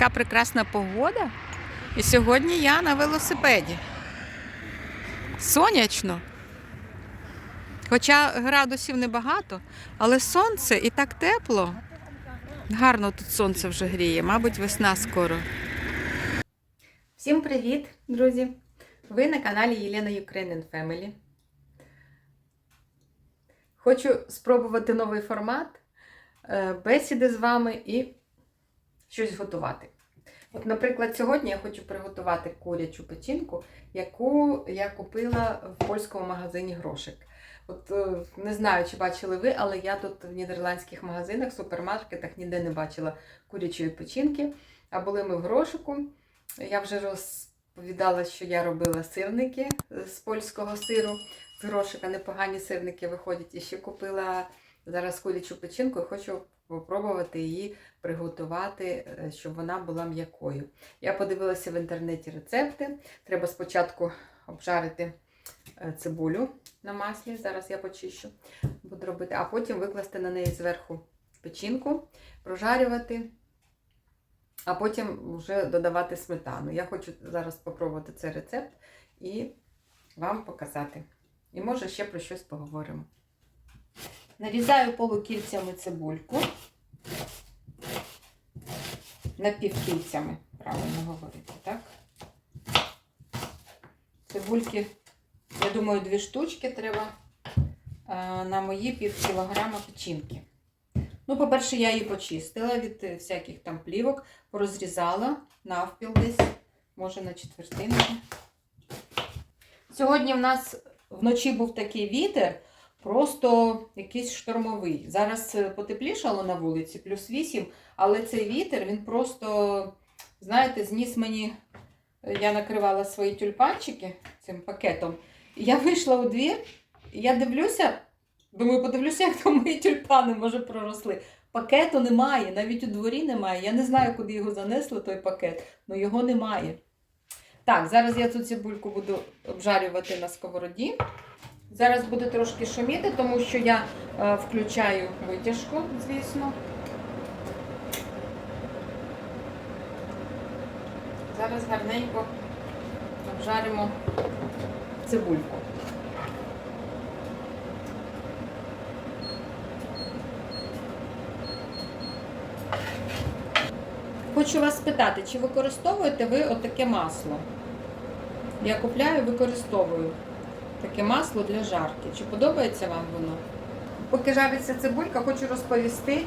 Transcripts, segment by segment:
Така прекрасна погода. І сьогодні я на велосипеді. Сонячно. Хоча градусів небагато, але сонце і так тепло. Гарно тут сонце вже гріє, мабуть, весна скоро. Всім привіт, друзі! Ви на каналі Єлена Ukrainian Family. Хочу спробувати новий формат е, бесіди з вами і щось готувати. От, наприклад, сьогодні я хочу приготувати курячу печінку, яку я купила в польському магазині грошик. От е, не знаю, чи бачили ви, але я тут в нідерландських магазинах, супермаркетах ніде не бачила курячої печінки. А були ми в грошику. Я вже розповідала, що я робила сирники з польського сиру. З грошика непогані сирники виходять. І ще купила зараз курячу печінку і хочу спробувати її приготувати, е, щоб вона була м'якою. Я подивилася в інтернеті рецепти. Треба спочатку обжарити е, цибулю на маслі. Зараз я почищу, буду робити, а потім викласти на неї зверху печінку, прожарювати, а потім вже додавати сметану. Я хочу зараз спробувати цей рецепт і вам показати. І може ще про щось поговоримо. Нарізаю полукільцями цибульку. Напівкільцями, правильно говорити, так? Цибульки, я думаю, дві штучки треба на мої пів кілограма печінки. Ну, по-перше, я її почистила від е, всяких там плівок, порозрізала навпіл десь, може на четвертинки. Сьогодні в нас вночі був такий вітер, просто якийсь штормовий. Зараз е, потеплішало на вулиці, плюс 8, але цей вітер, він просто, знаєте, зніс мені, е, я накривала свої тюльпанчики цим пакетом. Я вийшла у двір, я дивлюся, думаю, подивлюся, як там мої тюльпани, може, проросли. Пакету немає, навіть у дворі немає. Я не знаю, куди його занесли, той пакет, але його немає. Так, зараз я цю цибульку буду обжарювати на сковороді. Зараз буде трошки шуміти, тому що я е, включаю витяжку, звісно. Зараз гарненько обжаримо цибульку. Хочу вас спитати, чи використовуєте ви отаке масло? Я купляю, використовую таке масло для жарки. Чи подобається вам воно? Поки жариться цибулька, хочу розповісти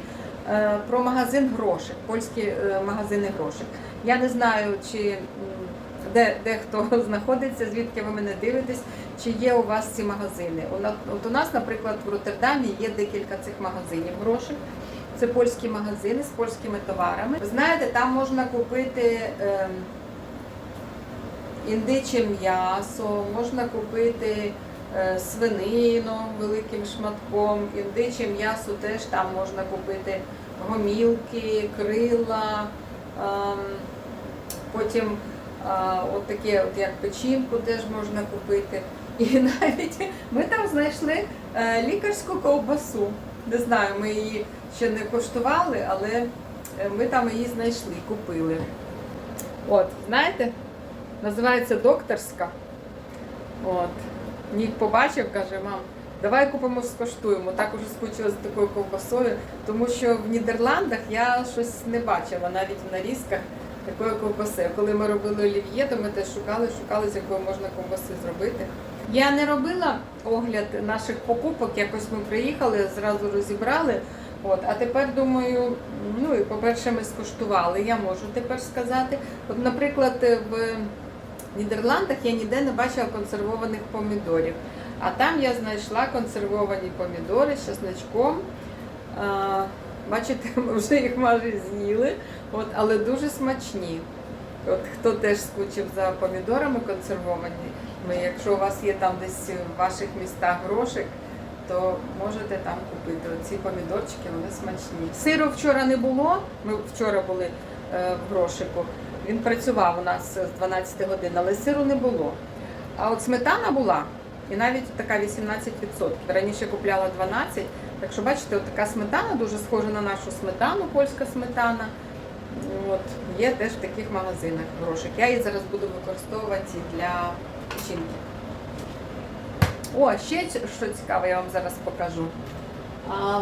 е, про магазин грошик, польські е, магазини грошик. Я не знаю, чи де, де хто знаходиться, звідки ви мене дивитесь, чи є у вас ці магазини. От у нас, наприклад, в Роттердамі є декілька цих магазинів грошик. Це польські магазини з польськими товарами. Ви знаєте, там можна купити е, індиче м'ясо, можна купити е, свинину великим шматком, індиче м'ясо теж там можна купити гомілки, крила, е, потім е, от таке, от як печінку теж можна купити. І навіть ми там знайшли е, лікарську ковбасу. Не знаю, ми її ще не коштували, але ми там її знайшли, купили. От, знаєте, називається докторська. От. Нік побачив, каже, мам, давай купимо, скоштуємо. Так уже скучила за такою ковбасою, тому що в Нідерландах я щось не бачила, навіть в нарізках такої ковбаси. Коли ми робили олів'є, то ми теж шукали, шукали, з якої можна ковбаси зробити. Я не робила огляд наших покупок, якось ми приїхали, зразу розібрали. От, а тепер думаю, ну і по-перше, ми скуштували, я можу тепер сказати. От, наприклад, в Нідерландах я ніде не бачила консервованих помідорів. А там я знайшла консервовані помідори з чесночком. Бачите, ми вже їх майже з'їли, от, але дуже смачні. От хто теж скучив за помідорами консервованими, якщо у вас є там десь в ваших містах грошик, то можете там купити. Ці помідорчики, вони смачні. Сиру вчора не було. Ми вчора були е, в грошику. Він працював у нас з 12 годин, але сиру не було. А от сметана була, і навіть така 18%. Раніше купляла 12%. Так що, бачите, от така сметана дуже схожа на нашу сметану, польська сметана. От, є теж в таких магазинах грошик. Я її зараз буду використовувати для печінки. О, ще що цікаве, я вам зараз покажу. А,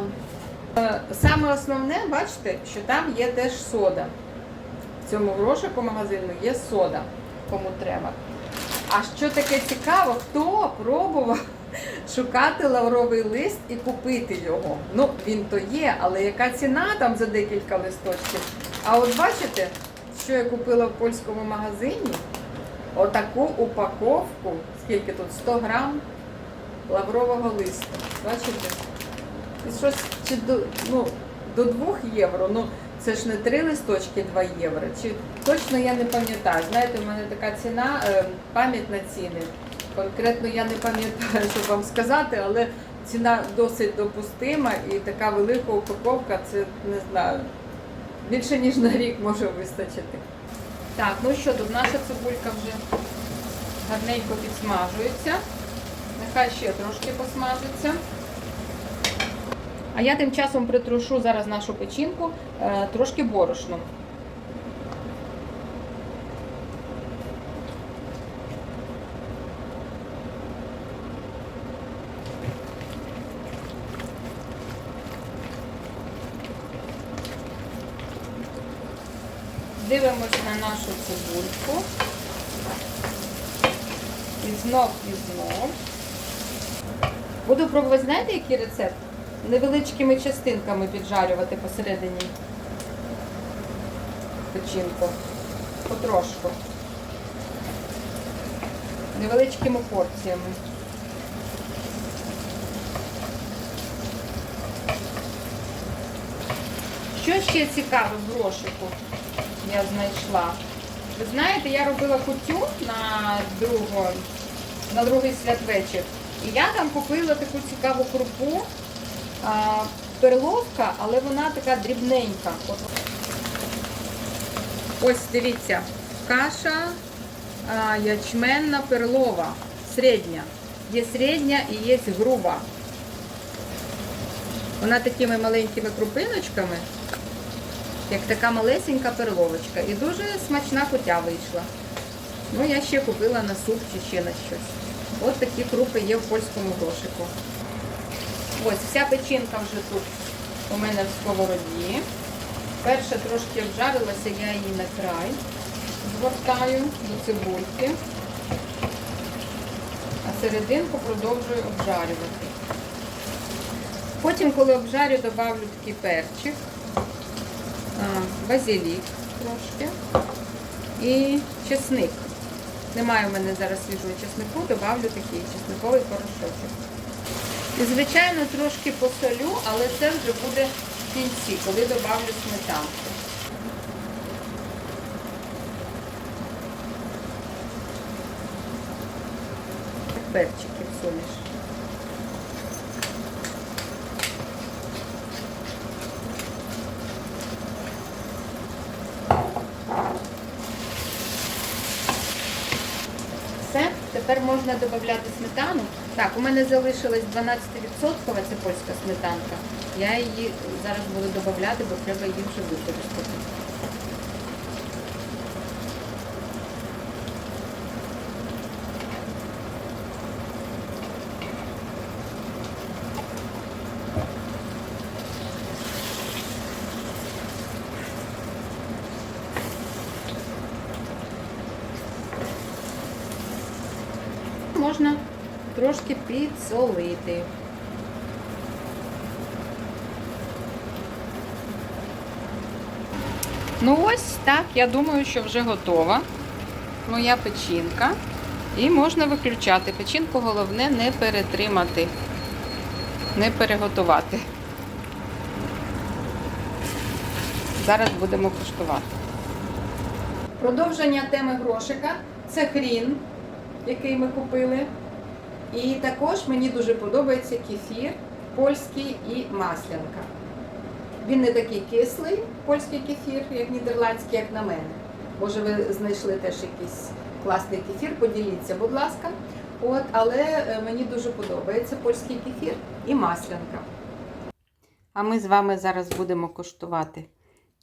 е, саме основне, бачите, що там є теж сода. Цьому грошику магазину є сода, кому треба. А що таке цікаво, хто пробував шукати лавровий лист і купити його? Ну, він то є, але яка ціна там за декілька листочків? А от бачите, що я купила в польському магазині? Отаку упаковку, скільки тут? 100 грам лаврового листу. Бачите? І щось чи до, ну, до 2 євро. Ну, це ж не 3 листочки 2 євро. Чи точно я не пам'ятаю. Знаєте, у мене така ціна, е, пам'ять на ціни. Конкретно я не пам'ятаю, щоб вам сказати, але ціна досить допустима і така велика упаковка, це не знаю. Більше ніж на рік може вистачити. Так, ну що, тут наша цибулька вже гарненько підсмажується. Нехай ще трошки посмажиться. А я тим часом притрушу зараз нашу печінку е, трошки борошном. Дивимось на нашу цибульку. І знов, і знов. Буду пробувати, знаєте, який рецепт? Невеличкими частинками піджарювати посередині печінку. Потрошку. Невеличкими порціями. Що ще цікаве в грошику я знайшла? Ви знаєте, я робила кутю на другу, на другий святвечір. І я там купила таку цікаву крупу. Перловка, але вона така дрібненька. Ось дивіться, каша ячменна перлова, середня. Є середня і є груба. Вона такими маленькими крупиночками, як така малесенька перловочка. І дуже смачна кутя вийшла. Ну, я ще купила на суп чи ще на щось. Ось такі крупи є в польському грошику. Ось вся печінка вже тут у мене в сковороді. Перша трошки обжарилася, я її на край звертаю до цибульки, а серединку продовжую обжарювати. Потім, коли обжарю, додавлю такий перчик, базилік трошки і чесник. Немає у мене зараз свіжого чеснику, додавлю такий чесниковий порошочок. І, звичайно, трошки посолю, але це вже буде в кінці, коли додавлю сметанку. Перчики всунеш. Все, тепер можна додати сметану. Так, у мене залишилась 12% це польська сметанка. Я її зараз буду додати, бо треба її вже використати. Можна трошки підсолити. Ну ось так, я думаю, що вже готова моя печінка. І можна виключати. Печінку головне не перетримати, не переготувати. Зараз будемо куштувати. Продовження теми грошика це хрін, який ми купили. І також мені дуже подобається кефір польський і маслянка. Він не такий кислий, польський кефір, як нідерландський, як на мене. Може, ви знайшли теж якийсь класний кефір, поділіться, будь ласка. От, але е, мені дуже подобається польський кефір і маслянка. А ми з вами зараз будемо коштувати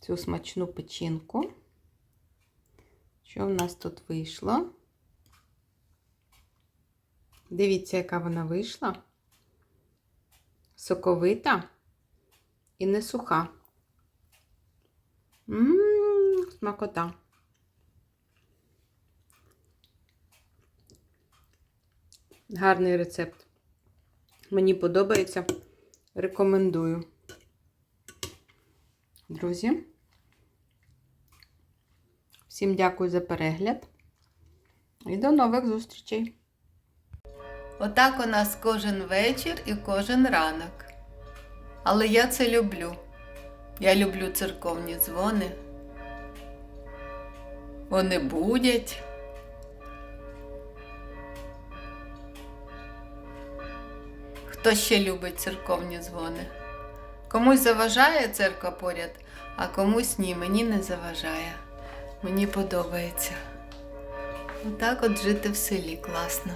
цю смачну печінку. Що в нас тут вийшло? Дивіться, яка вона вийшла. Соковита і не суха. Ммм, смакота. Гарний рецепт. Мені подобається. Рекомендую. Друзі. Всім дякую за перегляд. І до нових зустрічей. Отак у нас кожен вечір і кожен ранок. Але я це люблю. Я люблю церковні дзвони. Вони будять. Хто ще любить церковні дзвони? Комусь заважає церква поряд, а комусь ні, мені не заважає. Мені подобається. Отак от жити в селі класно.